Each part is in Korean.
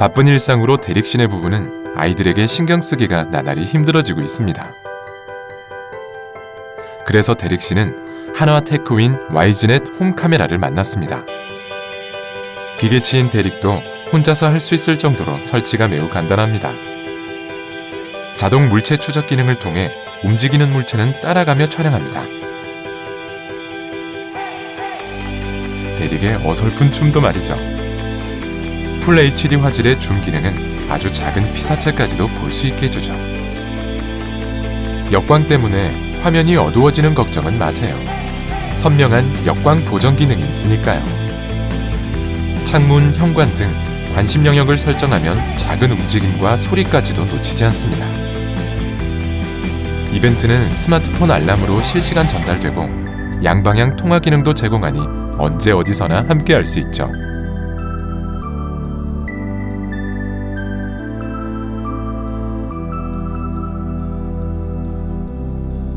바쁜 일상으로 씨네 부부는 아이들에게 신경 쓰기가 나날이 힘들어지고 있습니다. 그래서 대릭 씨는 한화 테크윈 와이즈넷 홈 카메라를 만났습니다. 기계치인 대릭도 혼자서 할 수 있을 정도로 설치가 매우 간단합니다. 자동 물체 추적 기능을 통해 움직이는 물체는 따라가며 촬영합니다. 대릭의 어설픈 춤도 말이죠. 풀 HD 화질의 줌 기능은 아주 작은 피사체까지도 볼 수 있게 해주죠. 역광 때문에 화면이 어두워지는 걱정은 마세요. 선명한 역광 보정 기능이 있으니까요. 창문, 현관 등 관심 영역을 설정하면 작은 움직임과 소리까지도 놓치지 않습니다. 이벤트는 스마트폰 알람으로 실시간 전달되고 양방향 통화 기능도 제공하니 언제 어디서나 함께 할 수 있죠.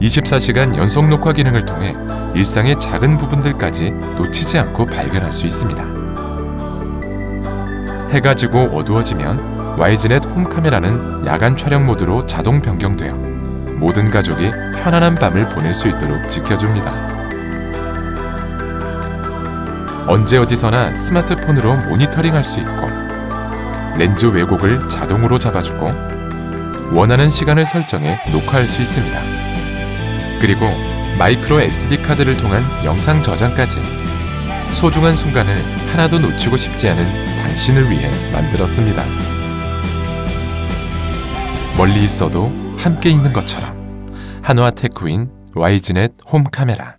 (24시간) 연속 녹화 기능을 통해 일상의 작은 부분들까지 놓치지 않고 발견할 수 있습니다. 해가 지고 어두워지면 와이즈넷 홈 카메라는 야간 촬영 모드로 자동 변경되어 모든 가족이 편안한 밤을 보낼 수 있도록 지켜줍니다. 언제 어디서나 스마트폰으로 모니터링 할 수 있고 렌즈 왜곡을 자동으로 잡아주고 원하는 시간을 설정해 녹화할 수 있습니다. 그리고 마이크로 SD 카드를 통한 영상 저장까지 소중한 순간을 하나도 놓치고 싶지 않은 당신을 위해 만들었습니다. 멀리 있어도 함께 있는 것처럼 한화 테크윈 와이즈넷 홈 카메라